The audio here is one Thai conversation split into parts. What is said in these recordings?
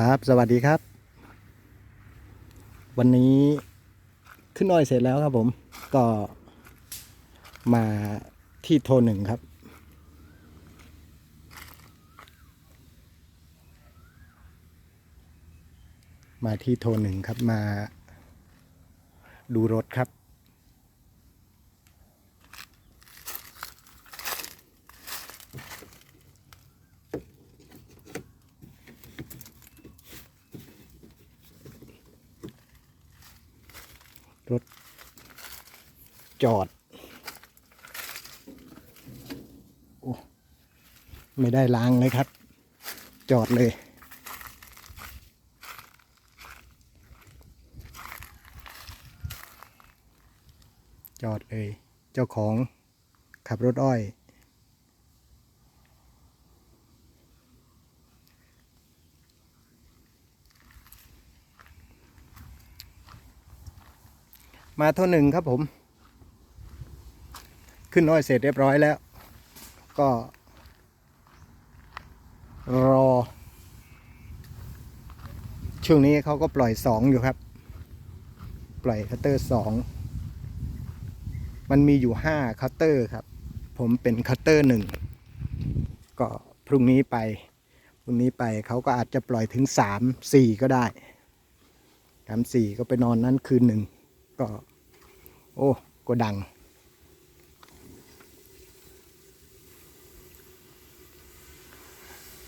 ครับ สวัสดีครับ วันนี้ขึ้นอ้อยเสร็จแล้วครับผม ก็มาที่โทหนึ่งครับ มาที่โทหนึ่งครับมาดูรถครับ รถจอด โอ้ ไม่ได้ล้างเลยครับ จอดเลย จอดเลย เจ้าของขับรถอ้อย มาเท่าหนึ่งครับผม ขึ้นอ้อยเสร็จเรียบร้อยแล้ว ก็ รอ ช่วงนี้เขาก็ปล่อยสองอยู่ครับ ปล่อยคัตเตอร์สองมันมีอยู่ห้าคัตเตอร์ครับ ผมเป็นคัตเตอร์หนึ่งก็พรุ่งนี้ไปพรุ่งนี้ไปเขาก็อาจจะปล่อยถึงสามสี่ก็ได้สามสี่ก็ไปนอนนั้นคืนหนึ่ง ก็ โอ้โกดัง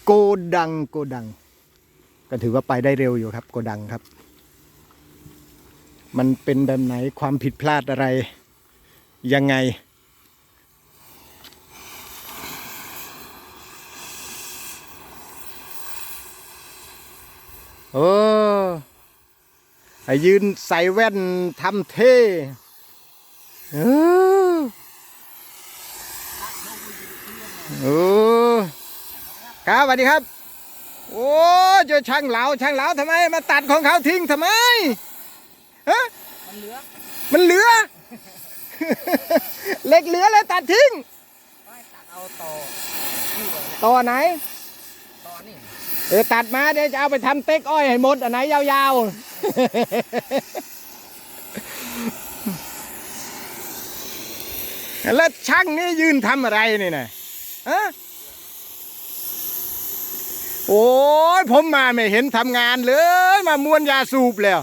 โกดังโกดัง ก็ถือว่าไปได้เร็วอยู่ครับ โกดังครับ มันเป็นแบบไหนความผิดพลาดอะไร ยังไงเออ ให้ยืนใส่แว่นทำเท่เออเออครับสวัสดีครับ โอ้เจอช่างเหลาช่างเหลาทำไม มาตัดของเขาทิ้งทำไมฮะมันเหลือ มันเหลือเหล็กเหลือเลยตัดทิ้งไม่ตัดเอาต่อคู่กันเนี่ยต่อไหนต่อนี่เออตัดมาเดี๋ยวจะเอาไปทำเต็กอ้อยให้หมดอันไหนยาวๆ แล้วช่างนี่ยืนทำอะไรนี่นะฮะโอ้ยผมมาไม่เห็นทำงานเลย มามวนยาสูบแล้ว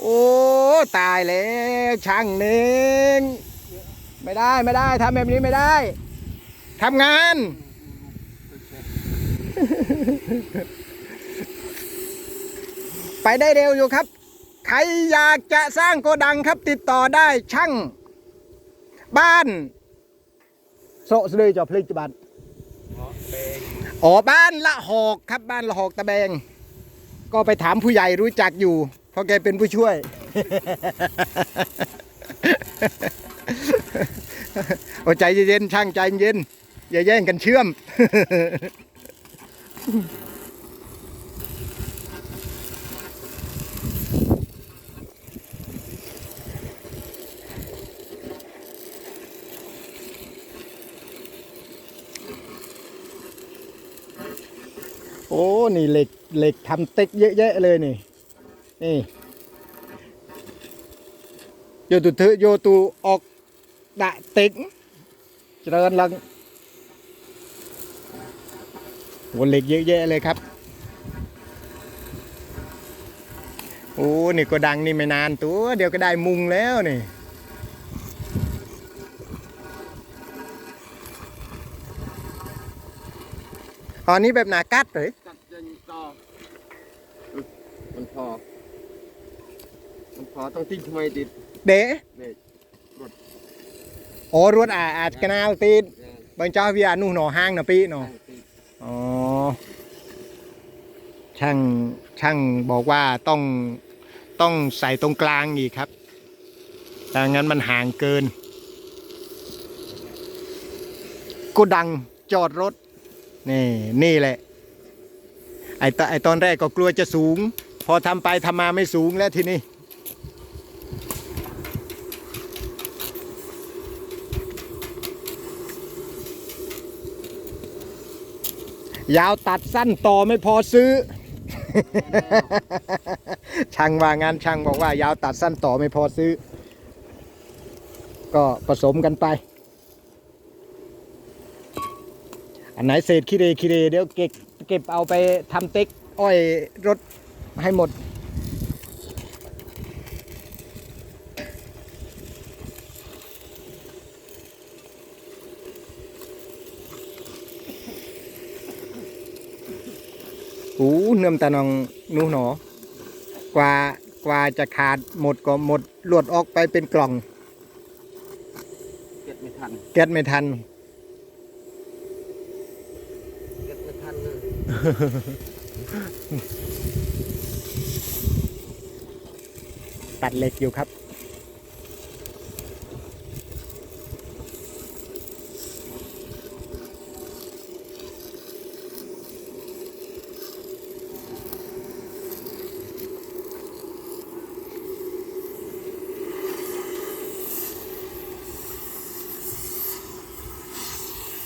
โอ้ตายแล้วช่างเน่งไม่ได้ไม่ได้ทำแบบนี้ไม่ได้ทำงาน ไปได้เร็วอยู่ครับ ใครอยากจะสร้างโกดังครับ ติดต่อได้ช่าง บ้านโซะเลยจอพลิกบัตรอ๋อบ้านละหอกครับบ้านละหอกตะแบง ก็ไปถามผู้ใหญ่รู้จักอยู่ เพราะแกเป็นผู้ช่วย โอ้ใจเย็นๆช่างใจเย็นอย่าแย่งกันเชื่อม อ้นี่เหล็กเหล็กทำเต็กเยอะแยะเลยนี่ นี่โยตุเถอโยตูออกดะเต็กเจริญลังโอ้เหล็กเยอะแยะเลยครับ โอ้นี่ก็ดังนี่ไม่นานตัว เดี๋ยวก็ได้มุงแล้วนี่ตอนนี้แบบหนากัดเลยตัดยันต่อมันพอ มันพอ ต้องทิ้งทำไมติดเด๋นี่โอ้รวดอาอาจกระนาวตีนเนี่ยบางเจ้าวิอานุ่หนอห้างนะปีหนอตั้งติดอ๋อช่างช่างบอกว่าต้องต้องใส่ตรงกลางอีกครับแต่งั้นมันห่างเกินกูดังจอดรถ นี่นี่แหละ ไอตไอตอนแรกก็กลัวจะสูง พอทำไปทำมาไม่สูงแล้วทีนี้ ยาวตัดสั้นต่อไม่พอซื้อ ช่างว่างานช่างบอกว่า ยาวตัดสั้นต่อไม่พอซื้อ ก็ผสมกันไป อันไหนเศษขี้เรขี้เรเดี๋ยวเก็บเก็บเอาไปทำเต็กอ้อยรถให้หมด เนื่อมตะนองหนูหนอ กว่ากว่าจะขาดหมดก็หมดหลวดออกไปเป็นกล่อง เก็บไม่ทันแก๊สไม่ทัน เก็บไม่ทันเลยตัดเหล็กอยู่ครับ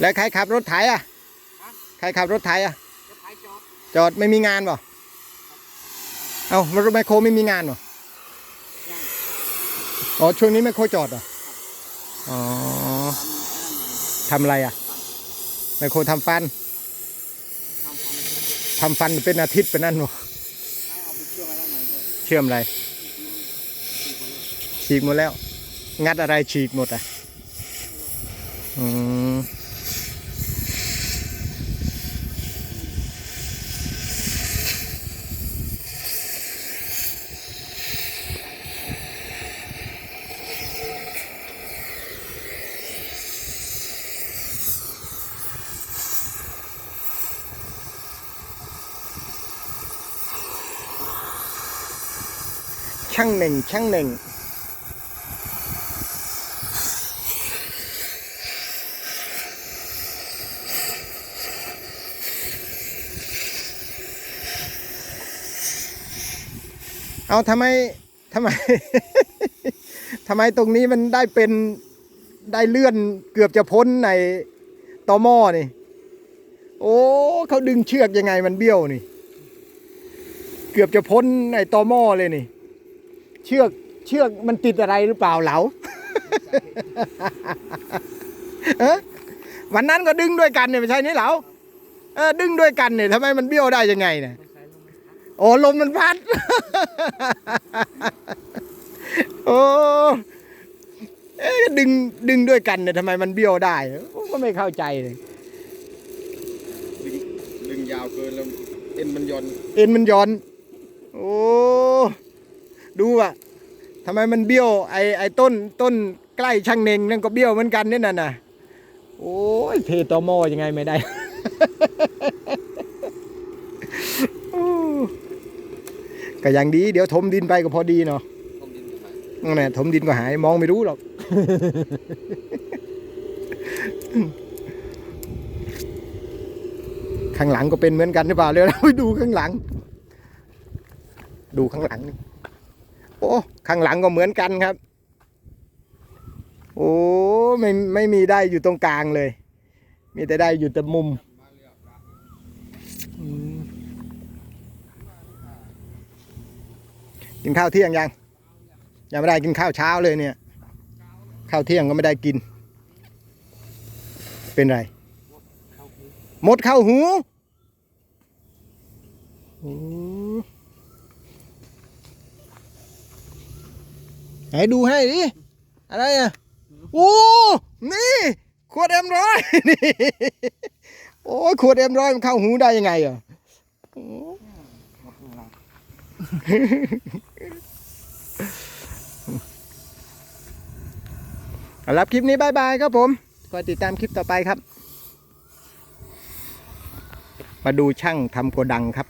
แล้วใครขับรถไถอะ ใครขับรถไถอะจะขายจอบจอดไม่มีงานบ่เอามารถแมคโครไม่มีงานบ่อ๋อช่วงนี้แมคโครจอดเหรอ อ๋อทำไอ้นั่นหน่อยทำอะไรอะแมคโครทำฟันทำฟันทำฟันเป็นอาทิตย์เป็นนั่นบ่ให้เอาไปเชื่อมไว้ด้านไหนด้วยเชื่อมอะไร ฉีกหมดแล้ว งัดอะไรฉีกหมดอะ อืม ช่างหนึ่งช่างหนึ่งเอาทำไมทำไมทำไมตรงนี้มันได้เป็นได้เลื่อนเกือบจะพ้นในตอหม้อนี่ โอ้เขาดึงเชือกยังไงมันเบี้ยวนี่ เกือบจะพ้นในตอหม้อเลยนี่ เชือกเชือกมันติดอะไรหรือเปล่าเหลาเอ๊ะวันนั้นก็ดึงด้วยกันเนี่ยไม่ใช่นี่เหลาเออดึงด้วยกันเนี่ยทำไมมันเบี้ยวได้ยังไงเนี่ยต้องใช้ลมพัดโอ้ลมมันพัด โอ้เอ๊ะดึงดึงด้วยกันเนี่ยทำไมมันเบี้ยวได้ผมก็ไม่เข้าใจเลยดึงดึงยาวเกินแล้วเอ็นมันหย่อน เอ็นมันย้อน โอ้ ดูอะทำไมมันเบี้ยวไอไอต้นต้นใกล้ช่างเน่งนั่นก็เบี้ยวเหมือนกันเนี่ยน่ะนะโอ้ยเทตอมอยังไงไม่ได้โอ้ก็ยังดี เดี๋ยวถมดินไปก็พอดีเนาะนั่นแหละถมดินก็หายมองไม่รู้หรอก ข้างหลังก็เป็นเหมือนกันหรือเปล่าเดี๋ยวเราไปดูข้างหลัง ดูข้างหลังนี่ โอ้ข้างหลังก็เหมือนกันครับ โอ้ไม่ไม่มีได้อยู่ตรงกลางเลย มีแต่ได้อยู่แต่มุมกินข้าวเที่ยงยังยังไม่ได้กินข้าวเช้าเลยเนี่ย ข้าวเที่ยงก็ไม่ได้กิน เป็นไรหมดเข้าหูโอ้ ไหนดูให้ดิ อะไรอะ โอ้ นี่ขวดเอ็มร้อยนี่ โอ้ขวดเอ็มร้อยมันเข้าหูได้ยังไงอะอ้หมดเวลาเอารับคลิปนี้บายบายครับผมก็ติดตามคลิปต่อไปครับ มาดูช่างทำโกดังครับ